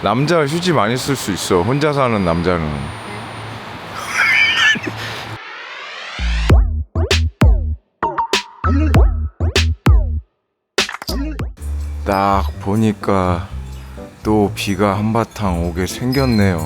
남자 휴지 많이 쓸 수 있어. 혼자 사는 남자는. 딱 보니까 또 비가 한바탕 오게 생겼네요.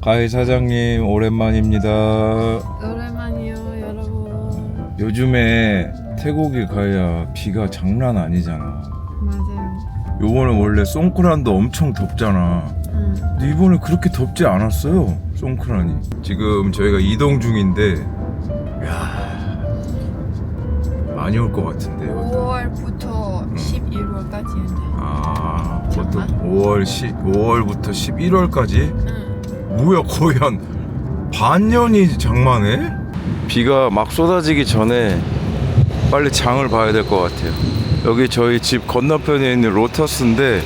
가희 사장님 오랜만입니다. 오랜만이요 여러분 요즘에 태국이 가야 비가 장난 아니잖아. 요번에 원래 송크란도 엄청 덥잖아. 응. 근데 이번에 그렇게 덥지 않았어요. 송크란이. 지금 저희가 이동 중인데, 야 많이 올 것 같은데. 이것도. 5월부터 11월까지인데 아, 보통 잠깐. 5월 10, 5월부터 11월까지? 응. 뭐야 거의 한 반년이 장마네? 비가 막 쏟아지기 전에 빨리 장을 봐야 될 것 같아요. 여기 저희 집 건너편에 있는 로터스인데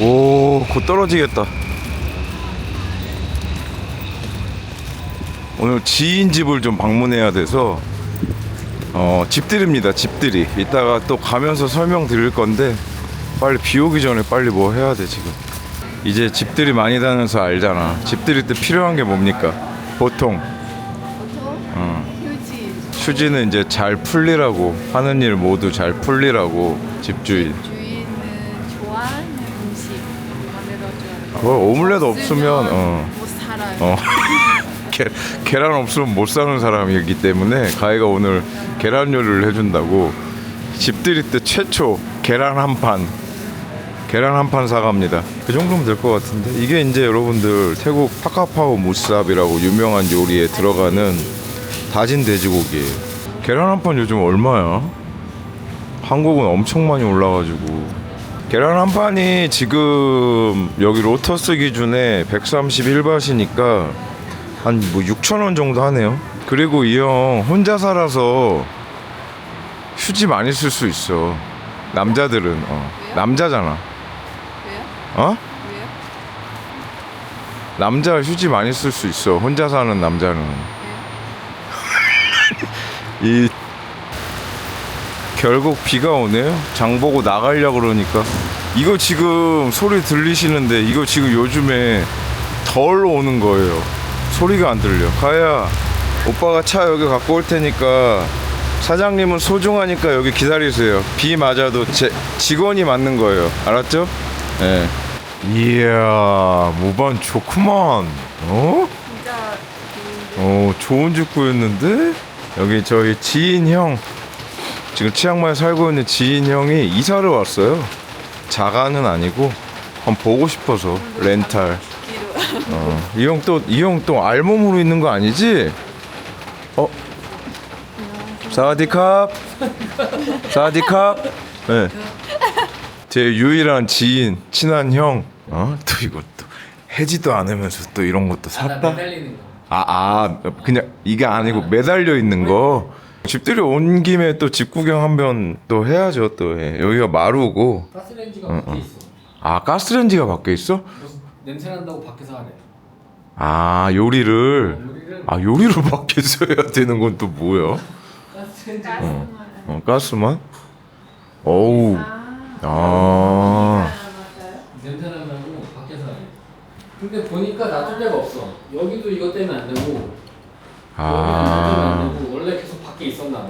오, 곧 떨어지겠다. 오늘 지인 집을 좀 방문해야 돼서 어, 집들입니다. 집들이. 이따가 또 가면서 설명 드릴 건데 빨리 비 오기 전에 빨리 뭐 해야 돼 지금. 이제 집들이 많이 다녀서 알잖아. 집들이 때 필요한 게 뭡니까? 보통 휴지 휴지는 이제 잘 풀리라고 하는 일 모두 잘 풀리라고 집주인. 주인은 좋아하는 음식 만들어줘요 그거 오믈렛 없으면 어, 못 살아요 어. 계, 계란 없으면 못 사는 사람이기 때문에 가희가 오늘 계란 요리를 해준다고 집들이 때 최초 계란 한 판 계란 한 판 사갑니다. 그 정도면 될 것 같은데 이게 이제 여러분들 태국 파카파오 무삽이라고 유명한 요리에 들어가는 다진 돼지고기예요. 계란 한 판 요즘 얼마야? 한국은 엄청 많이 올라가지고 계란 한 판이 지금 여기 로터스 기준에 131바트니까 한 뭐 6천 원 정도 하네요. 그리고 이 형 혼자 살아서 휴지 많이 쓸 수 있어. 남자들은 어. 남자잖아. 왜요? 어? 왜요? 남자 휴지 많이 쓸 수 있어. 혼자 사는 남자는. 이 결국 비가 오네요. 장 보고 나가려 그러니까 이거 지금 소리 들리시는데 이거 지금 요즘에 덜 오는 거예요. 소리가 안 들려. 가야 오빠가 차 여기 갖고 올 테니까 사장님은 소중하니까 여기 기다리세요. 비 맞아도 제 직원이 맞는 거예요. 알았죠? 예. 이야 모반 좋구만. 어? 진짜 그어 좋은 집 구했는데 여기 저희 지인 형 지금 치앙마이 살고 있는 지인 형이 이사를 왔어요 자가는 아니고 한번 보고 싶어서 렌탈 어, 이 형 또 이 형 또 알몸으로 있는 거 아니지? 어 사와디캅 사와디캅 네. 제 유일한 지인 친한 형 어? 또또 해지도 않으면서 또 이런 것도 샀다? 매달리는 거. 아, 아, 그냥 이게 아니고 매달려 있는 거. 집들이 온 김에 또 집 구경 한번 또 해야죠, 또. 예. 여기가 마루고. 가스레인지가 어, 밖에 어. 있어. 아, 가스레인지가 밖에 있어? 냄새 난다고 밖에서 하래. 아, 요리를. 요리를 아, 요리를 밖에서 해야 되는 건 또 뭐야? 가스레인지 가스만 어, 가스만? 어우. 아. 맞아요? 냄새 난다고 밖에서 하래. 근데 보니까 놔둘 데가 없어. 여기도 이것 때문에 안 되고 여기도 이것 때문에 아. 안 되고 원래 계속 밖에 있었나 봐.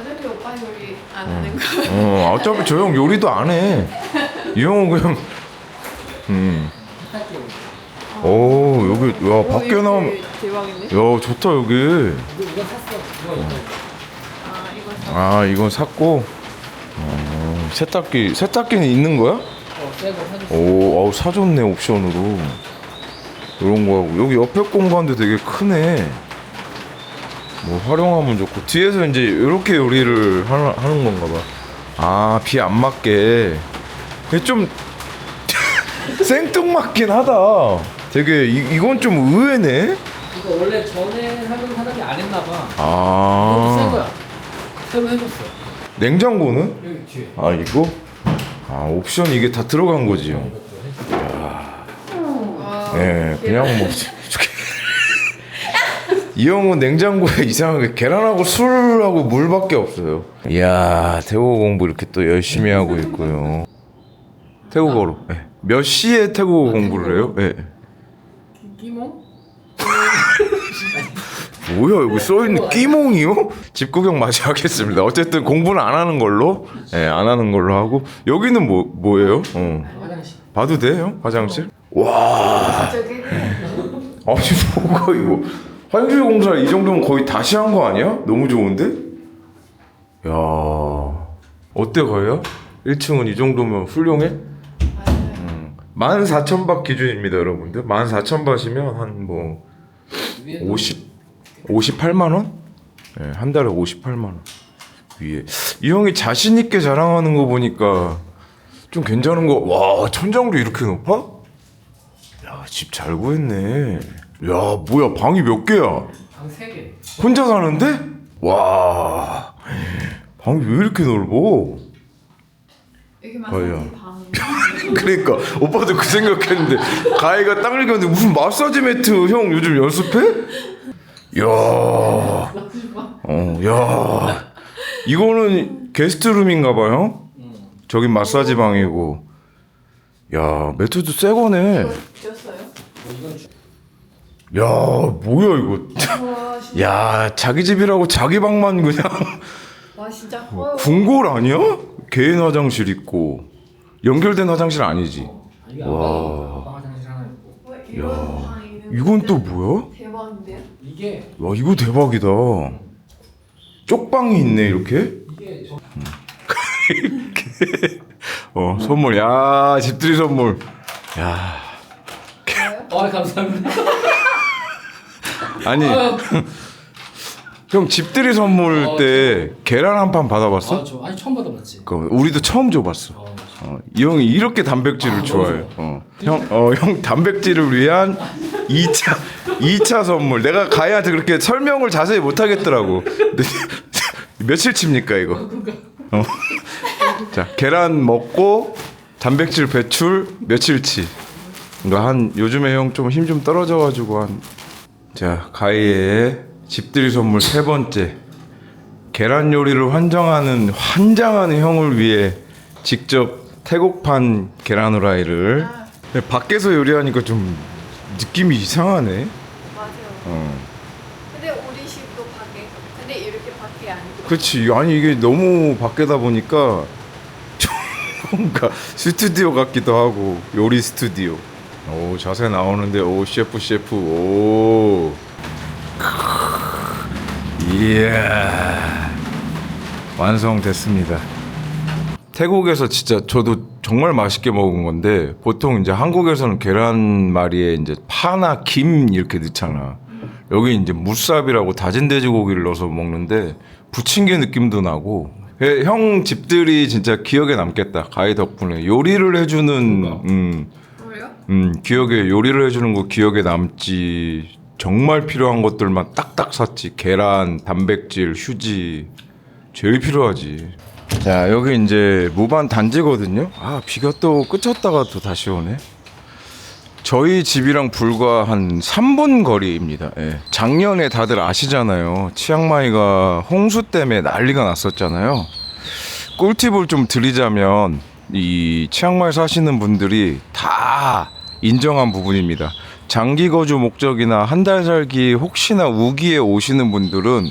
어차피 오빠 요리 안 하는 거 어, 어차피 저 형 요리도 안 해. 이 형은 그냥. 음. 세탁기 오, 여기, 야, 밖에 나오면. 대박인데? 야, 좋다, 여기. 이거 이거 샀어. 이거 이거. 아 이거 아 이건 샀고 어, 세탁기 세탁기는 있는 거야? 어, 새거 사줬어. 오, 아우 사줬네 옵션으로 이런 거 하고 여기 옆에 공간도 되게 크네. 뭐 활용하면 좋고 뒤에서 이제 이렇게 요리를 하나, 하는 건가 봐. 아 비 안 맞게 좀 생뚱맞긴 하다. 되게 이, 이건 좀 의외네. 이거 원래 전에 하던 사람이 안 했나 봐. 새아 거야. 새로 해줬어. 냉장고는? 여기 뒤에. 아 이거? 아 옵션 이게 다 들어간 거지 형. 예, 그냥 뭐 이 형은 냉장고에 이상하게 계란하고 술하고 물밖에 없어요. 이야 태국어 공부 이렇게 또 열심히 하고 있고요. 태국어로. 예. 몇 시에 태국어 공부를 해요? 예. 이모? 뭐야 여기 써있는 끼몽이요? 집 구경 마저 하겠습니다. 어쨌든 공부는 안 하는 걸로, 예, 안 하는 걸로 하고 여기는 뭐 뭐예요? 어. 화장실. 봐도 돼요? 화장실? 와, 저기 아니 뭐가 이거 화장실 공사 이 정도면 거의 다시 한 거 아니야? 너무 좋은데? 야, 어때 거예요? 1층은 이 정도면 훌륭해? 맞아요. 14,000바 기준입니다, 여러분들. 14,000바시면 한뭐 위에도 50 58만 원? 예, 한 달에 58만 원. 위에 이 형이 자신 있게 자랑하는 거 보니까 좀 괜찮은 거. 와, 천장도 이렇게 높아? 야, 집잘 구했네. 야, 뭐야, 방이 몇 개야? 방세 개. 혼자 사는데? 와, 방이 왜 이렇게 넓어? 여기. 마사지 방. 그러니까 오빠도 그 생각했는데 가희가 땅을 겼는데 무슨 마사지 매트 형 요즘 연습해? 야, 어, 야, 이거는 게스트룸인가 봐요. 저긴 마사지 방이고, 야 매트도 새 거네. 이거 주- 야 뭐야 이거? 와 진짜. 야 자기 집이라고 자기 방만 그냥 와 진짜 허요. 궁궐 아니야? 개인 화장실 있고 연결된 화장실 아니지? 아, 이게 와. 아빠, 아빠 화장실 하나 있고 와, 이런 방 있는. 이건 또 뭐야? 대박인데요? 이게 와 이거 대박이다. 쪽방이 있네 이렇게. 이게 저 어 선물 야 집들이 선물. 야? 아 감사합니다. 아니 아, 형 집들이 선물 어, 때 계란 한 판 받아봤어? 아, 저 아니 처음 받아봤지. 그 우리도 처음 줘봤어. 어, 어, 이 형이 이렇게 단백질을 아, 좋아해. 너무 어. 형, 어, 형 단백질을 위한 2차 2차 선물. 내가 가야한테 그렇게 설명을 자세히 못 하겠더라고. 근데 며칠 칩니까 이거? 어. 자, 계란 먹고 단백질 배출 며칠치. 그러니까 한 요즘에 형 좀 힘 좀 떨어져 가지고 한 자, 가희의 집들이 선물 세 번째. 계란 요리를 환장하는 환장하는 형을 위해 직접 태국판 계란 후라이를 아. 근데 밖에서 요리하니까 좀 느낌이 이상하네. 맞아요. 어. 근데 우리 집도 밖에. 근데 이렇게 밖에 아니고. 그렇지. 아니 이게 너무 밖에다 보니까 좀 뭔가 스튜디오 같기도 하고 요리 스튜디오. 오 자세 나오는데 오 셰프 셰프 오. 이야 완성됐습니다. 태국에서 진짜 저도 정말 맛있게 먹은 건데 보통 이제 한국에서는 계란말이에 이제 파나 김 이렇게 넣잖아. 여기 이제 무삽이라고 다진 돼지고기를 넣어서 먹는데 부침개 느낌도 나고 예, 형 집들이 진짜 기억에 남겠다. 가희 덕분에 요리를 해주는 음? 음, 기억에 요리를 해주는 거 기억에 남지. 정말 필요한 것들만 딱딱 샀지. 계란, 단백질, 휴지. 제일 필요하지. 자, 여기 이제 무반 단지거든요. 아, 비가 또 그쳤다가 또 다시 오네. 저희 집이랑 불과 한 3분 거리입니다. 예. 작년에 다들 아시잖아요. 치앙마이가 홍수 때문에 난리가 났었잖아요. 꿀팁을 좀 드리자면 이 치앙마이 사시는 분들이 다 인정한 부분입니다. 장기 거주 목적이나 한 달 살기 혹시나 우기에 오시는 분들은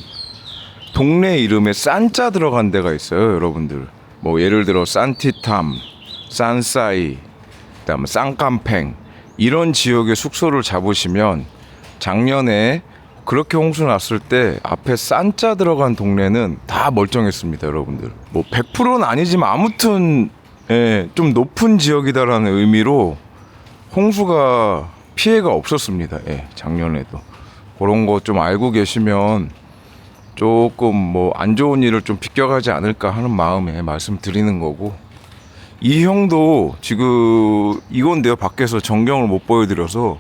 동네 이름에 싼자 들어간 데가 있어요, 여러분들. 뭐 예를 들어 산티탐, 산사이, 그다음에 쌍깜팽 이런 지역의 숙소를 잡으시면 작년에 그렇게 홍수 났을 때 앞에 싼자 들어간 동네는 다 멀쩡했습니다, 여러분들. 뭐 100%는 아니지만 아무튼 예, 좀 높은 지역이다라는 의미로 홍수가 피해가 없었습니다. 예, 작년에도 그런 거 좀 알고 계시면 조금 뭐 안 좋은 일을 좀 비껴가지 않을까 하는 마음에 말씀드리는 거고 이 형도 지금 이건데요 밖에서 전경을 못 보여드려서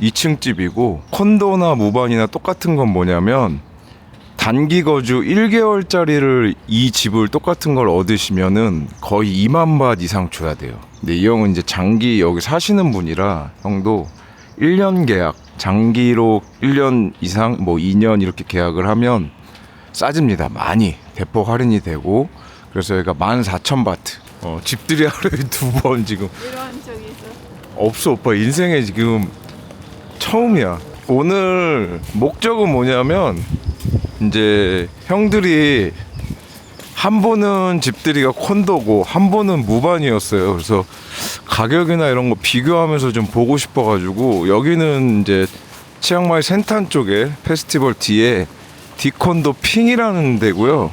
2층 집이고 콘도나 무반이나 똑같은 건 뭐냐면 단기 거주 1개월짜리를 이 집을 똑같은 걸 얻으시면은 거의 2만 바 이상 줘야 돼요. 근데 이 형은 이제 장기 여기 사시는 분이라 형도 1년 계약, 장기로 1년 이상 뭐 2년 이렇게 계약을 하면 싸집니다. 많이 대폭 할인이 되고 그래서 여기가 14,000바트. 어, 집들이 하루에 두 번 지금 이런 적이 있어. 없어 오빠 인생에 지금 처음이야. 오늘 목적은 뭐냐면 이제 형들이 한 번은 집들이가 콘도고 한 번은 무반이었어요. 그래서 가격이나 이런 거 비교하면서 좀 보고 싶어가지고 여기는 이제 치앙마이 센탄 쪽에 페스티벌 뒤에 디콘도 핑이라는 데고요.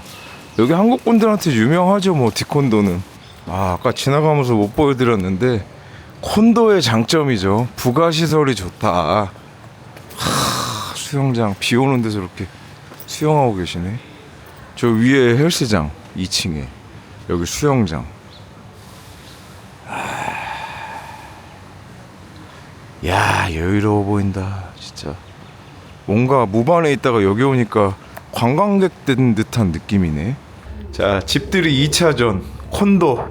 여기 한국 분들한테 유명하죠, 뭐 디콘도는. 아 아까 지나가면서 못 보여드렸는데 콘도의 장점이죠. 부가 시설이 좋다. 하, 수영장 비 오는 데서 이렇게 수영하고 계시네. 저 위에 헬스장 2층에 여기 수영장. 아. 야 여유로워 보인다 진짜. 뭔가 무반에 있다가 여기 오니까 관광객 된 듯한 느낌이네. 자 집들이 2차전 콘도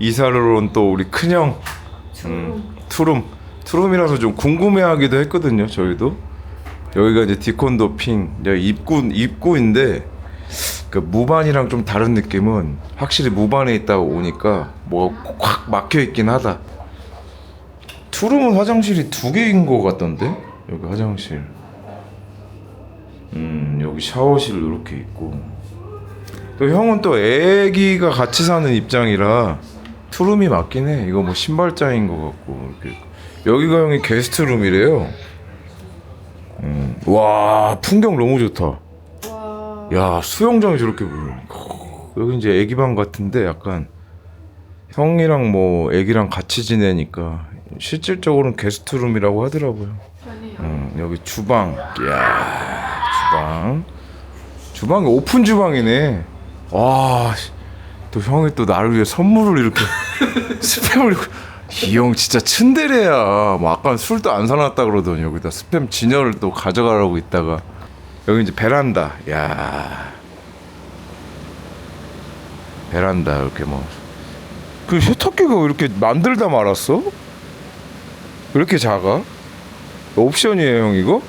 이사를 온 또 우리 큰형 음, 투룸 투룸이라서 좀 궁금해하기도 했거든요 저희도 여기가 이제 디콘도 핑 입구 입구인데 그 무반이랑 좀 다른 느낌은 확실히 무반에 있다가 오니까 뭐가 확 막혀 있긴 하다. 투룸은 화장실이 두 개인 것 같던데? 여기 화장실. 음 여기 샤워실 이렇게 있고. 또 형은 또 애기가 같이 사는 입장이라 투룸이 맞긴 해. 이거 뭐 신발장인 것 같고. 이렇게. 여기가 형이 게스트룸이래요. 음. 와 풍경 너무 좋다. 와. 야 수영장이 저렇게 보여. 여기 이제 애기방 같은데 약간 형이랑 뭐 애기랑 같이 지내니까 실질적으로는 게스트룸이라고 하더라고요. 편해요. 음, 여기 주방. 이야, 주방. 주방이 오픈 주방이네. 와, 씨. 또 형이 또 나를 위해 선물을 이렇게 스팸을 이형 진짜 츤데레야. 뭐 아까 술도 안 사놨다 그러더니 여기다 스팸 진열을 또 가져가라고 있다가 여기 이제 베란다. 야. 베란다 이렇게 뭐. 그 세탁기가 왜 이렇게 만들다 말았어? 왜 이렇게 작아? 옵션이에요 형 이거?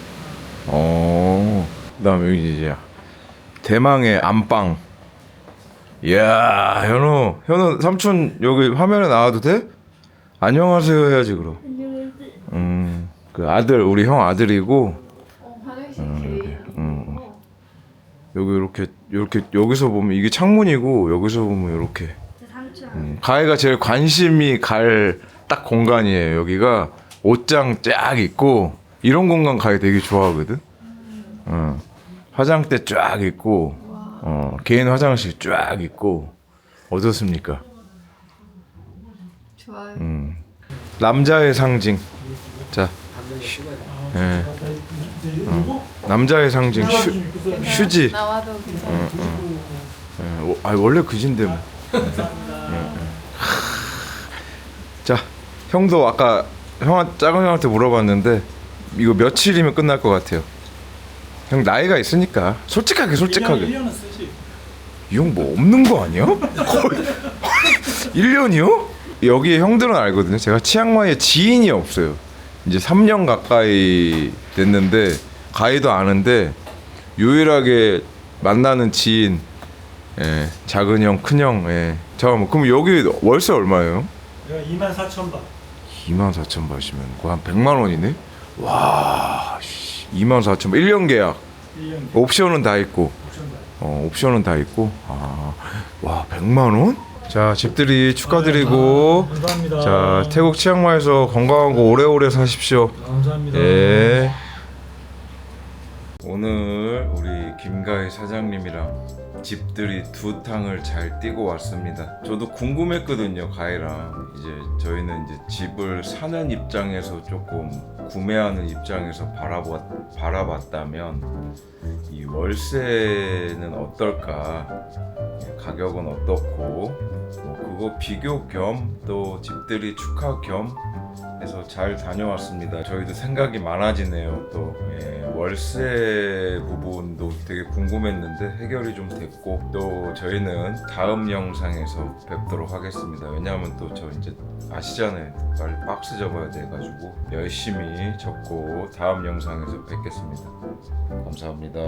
어 그다음에 여기 이제 대망의 안방 이야 현우 현우 삼촌 여기 화면에 나와도 돼? 안녕하세요 해야지 그럼. 음 그 아들 우리 형 아들이고. 어, 화장실 되게 음. 여기 이렇게 이렇게 여기서 보면 이게 창문이고 여기서 보면 이렇게. 음, 가해가 제일 관심이 갈 딱 공간이에요. 여기가 옷장 쫙 있고 이런 공간 가해 되게 좋아하거든. 어, 화장대 쫙 있고 어, 개인 화장실 쫙 있고. 어떻습니까? 좋아요. 음. 남자의 상징. 자, 예. 어, 남자의 상징 휴, 휴지. 나와도 괜찮아요. 예, 어, 아 원래 그진데 뭐. 예, 예. 자, 형도 아까 형한 작은 형한테 물어봤는데 이거 며칠이면 끝날 것 같아요. 형 나이가 있으니까 솔직하게 솔직하게. 1년은 쓰지. 이 형 뭐 없는 거 아니야? 거의 1년이요? 여기 형들은 알거든요. 제가 치앙마이에 지인이 없어요. 이제 3년 가까이 됐는데 가이도 아는데 유일하게 만나는 지인 예, 작은 형, 큰 형. 예. 잠깐만. 그럼 여기 월세 얼마예요? 내가 2만 4천 바. 2만 4천 바시면 거의 한 100만 원이네. 와, 씨. 2만 4천 바. 1년 계약. 1년 옵션은 다 있고. 9천 바. 어, 옵션은 다 있고. 아, 와, 100만 원? 자, 집들이 축하드리고. 감사합니다. 자, 태국 치앙마이에서 건강하고 오래오래 사십시오. 감사합니다. 예. 오늘 우리 김가희 사장님이랑 집들이 두 탕을 잘 뛰고 왔습니다. 저도 궁금했거든요, 가희랑. 이제 저희는 이제 집을 사는 입장에서 조금 구매하는 입장에서 바라봤, 바라봤다면 이 월세는 어떨까? 가격은 어떻고 뭐 그거 비교 겸 또 집들이 축하 겸 해서 잘 다녀왔습니다. 저희도 생각이 많아지네요. 또 예, 월세 부분도 되게 궁금했는데 해결이 좀 됐고 또 저희는 다음 영상에서 뵙도록 하겠습니다. 왜냐하면 또 저 이제 아시잖아요. 빨리 박스 접어야 돼가지고 열심히 접고 다음 영상에서 뵙겠습니다. 감사합니다.